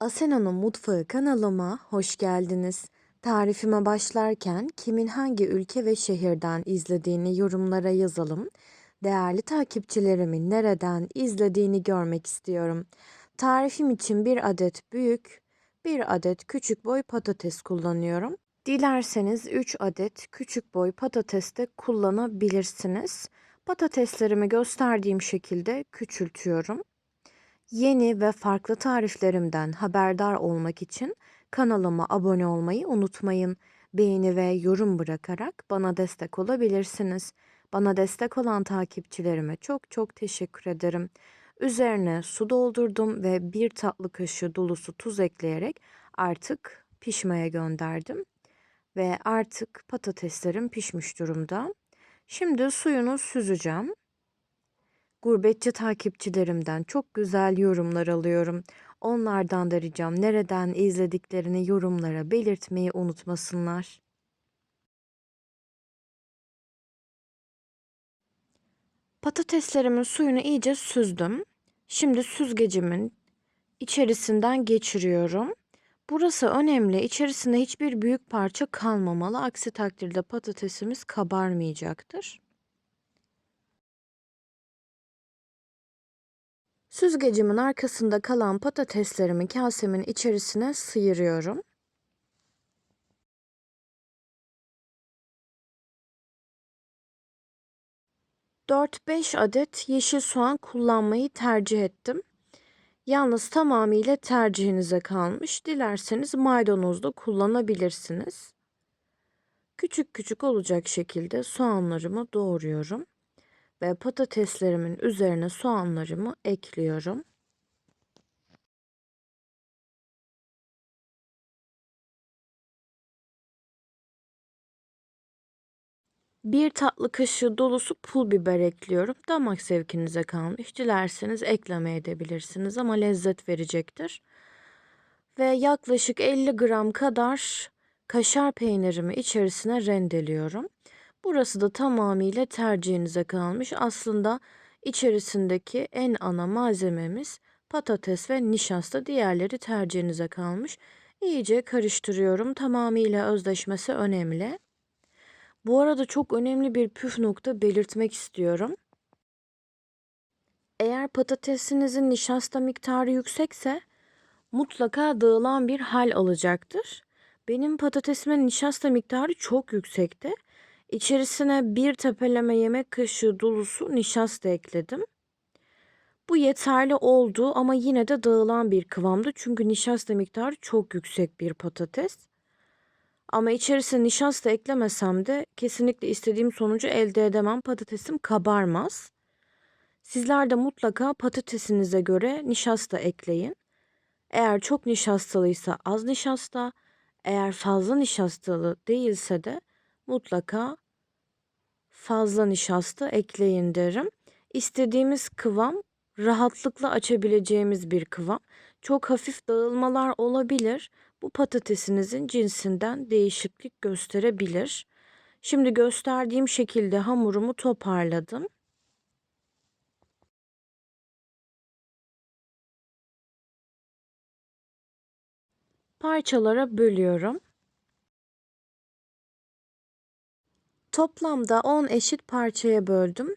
Asena'nın Mutfağı kanalıma hoş geldiniz. Tarifime başlarken kimin hangi ülke ve şehirden izlediğini yorumlara yazalım. Değerli takipçilerimin nereden izlediğini görmek istiyorum. Tarifim için bir adet büyük, bir adet küçük boy patates kullanıyorum. Dilerseniz 3 adet küçük boy patates de kullanabilirsiniz. Patateslerimi gösterdiğim şekilde küçültüyorum. Yeni ve farklı tariflerimden haberdar olmak için kanalıma abone olmayı unutmayın. Beğeni ve yorum bırakarak bana destek olabilirsiniz. Bana destek olan takipçilerime çok çok teşekkür ederim. Üzerine su doldurdum ve bir tatlı kaşığı dolusu tuz ekleyerek artık pişmeye gönderdim. Ve artık patateslerim pişmiş durumda. Şimdi suyunu süzeceğim. Gurbetçi takipçilerimden çok güzel yorumlar alıyorum. Onlardan da ricam nereden izlediklerini yorumlara belirtmeyi unutmasınlar. Patateslerimin suyunu iyice süzdüm. Şimdi süzgecimin içerisinden geçiriyorum. Burası önemli. İçerisinde hiçbir büyük parça kalmamalı. Aksi takdirde patatesimiz kabarmayacaktır. Süzgecimin arkasında kalan patateslerimi kasemin içerisine sıyırıyorum. Dört beş adet yeşil soğan kullanmayı tercih ettim. Yalnız tamamıyla tercihinize kalmış. Dilerseniz maydanoz da kullanabilirsiniz. Küçük küçük olacak şekilde soğanlarımı doğruyorum ve patateslerimin üzerine soğanlarımı ekliyorum. Bir tatlı kaşığı dolusu pul biber ekliyorum. Damak zevkinize kalmış. Dilerseniz ekleme edebilirsiniz ama lezzet verecektir. Ve yaklaşık 50 gram kadar kaşar peynirimi içerisine rendeliyorum. Burası da tamamıyla tercihinize kalmış. Aslında içerisindeki en ana malzememiz patates ve nişasta. Diğerleri tercihinize kalmış. İyice karıştırıyorum. Tamamıyla özleşmesi önemli. Bu arada çok önemli bir püf nokta belirtmek istiyorum. Eğer patatesinizin nişasta miktarı yüksekse mutlaka dağılan bir hal alacaktır. Benim patatesimin nişasta miktarı çok yüksekti. İçerisine bir tepeleme yemek kaşığı dolusu nişasta ekledim. Bu yeterli oldu ama yine de dağılan bir kıvamda çünkü nişasta miktarı çok yüksek bir patates. Ama içerisine nişasta eklemesem de kesinlikle istediğim sonucu elde edemem. Patatesim kabarmaz. Sizler de mutlaka patatesinize göre nişasta ekleyin. Eğer çok nişastalıysa az nişasta, eğer fazla nişastalı değilse de mutlaka fazla nişasta ekleyin derim. İstediğimiz kıvam rahatlıkla açabileceğimiz bir kıvam. Çok hafif dağılmalar olabilir. Bu patatesinizin cinsinden değişiklik gösterebilir. Şimdi gösterdiğim şekilde hamurumu toparladım. Parçalara bölüyorum. Toplamda 10 eşit parçaya böldüm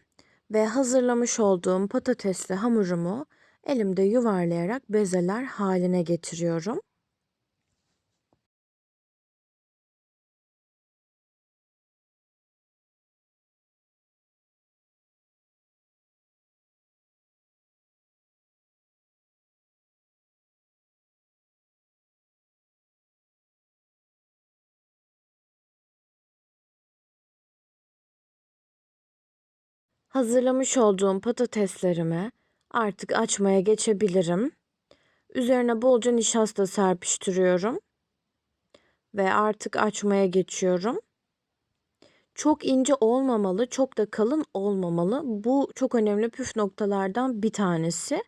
ve hazırlamış olduğum patatesli hamurumu elimde yuvarlayarak bezeler haline getiriyorum. Hazırlamış olduğum patateslerimi artık açmaya geçebilirim. Üzerine bolca nişasta serpiştiriyorum. Ve artık açmaya geçiyorum. Çok ince olmamalı, çok da kalın olmamalı. Bu çok önemli püf noktalardan bir tanesi.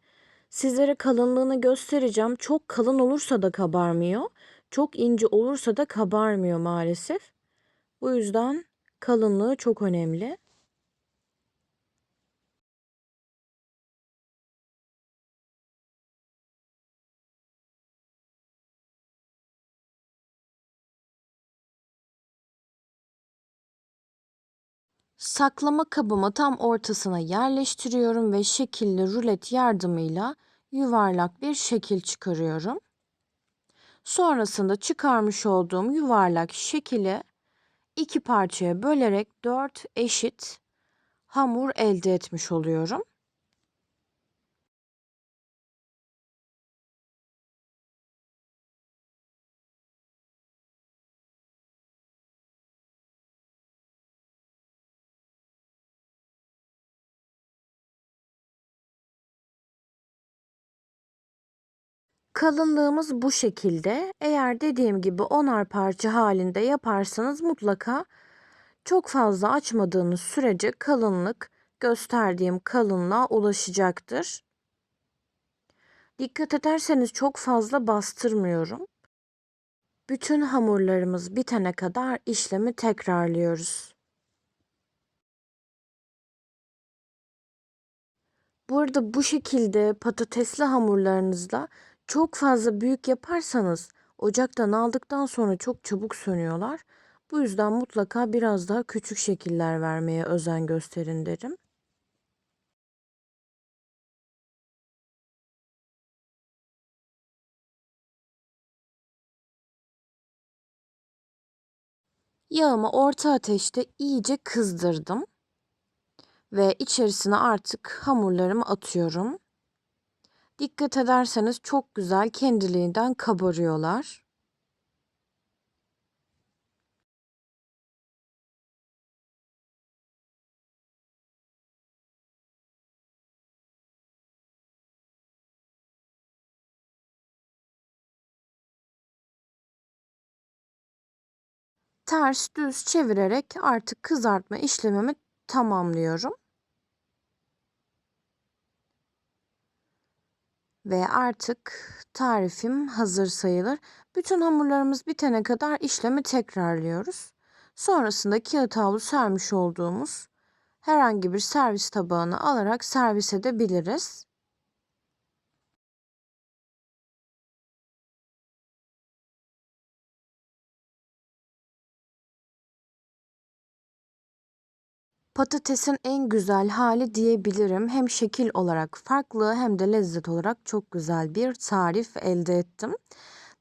Sizlere kalınlığını göstereceğim. Çok kalın olursa da kabarmıyor. Çok ince olursa da kabarmıyor maalesef. Bu yüzden kalınlığı çok önemli. Saklama kabımı tam ortasına yerleştiriyorum ve şekilli rulet yardımıyla yuvarlak bir şekil çıkarıyorum. Sonrasında çıkarmış olduğum yuvarlak şekili iki parçaya bölerek dört eşit hamur elde etmiş oluyorum. Kalınlığımız bu şekilde. Eğer dediğim gibi onar parça halinde yaparsanız mutlaka çok fazla açmadığınız sürece kalınlık gösterdiğim kalınlığa ulaşacaktır. Dikkat ederseniz çok fazla bastırmıyorum. Bütün hamurlarımız bitene kadar işlemi tekrarlıyoruz. Bu arada bu şekilde patatesli hamurlarınızla çok fazla büyük yaparsanız ocaktan aldıktan sonra çok çabuk sönüyorlar. Bu yüzden mutlaka biraz daha küçük şekiller vermeye özen gösterin derim. Yağımı orta ateşte iyice kızdırdım ve içerisine artık hamurlarımı atıyorum. Dikkat ederseniz çok güzel kendiliğinden kabarıyorlar. Ters düz çevirerek artık kızartma işlemimi tamamlıyorum. Ve artık tarifim hazır sayılır. Bütün hamurlarımız bitene kadar işlemi tekrarlıyoruz. Sonrasında kağıt havlu sermiş olduğumuz herhangi bir servis tabağına alarak servis edebiliriz. Patatesin en güzel hali diyebilirim. Hem şekil olarak farklı hem de lezzet olarak çok güzel bir tarif elde ettim.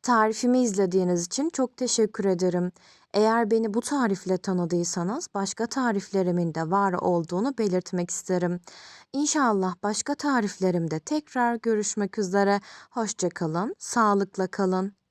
Tarifimi izlediğiniz için çok teşekkür ederim. Eğer beni bu tarifle tanıdıysanız başka tariflerimin de var olduğunu belirtmek isterim. İnşallah başka tariflerimde tekrar görüşmek üzere. Hoşçakalın, sağlıkla kalın.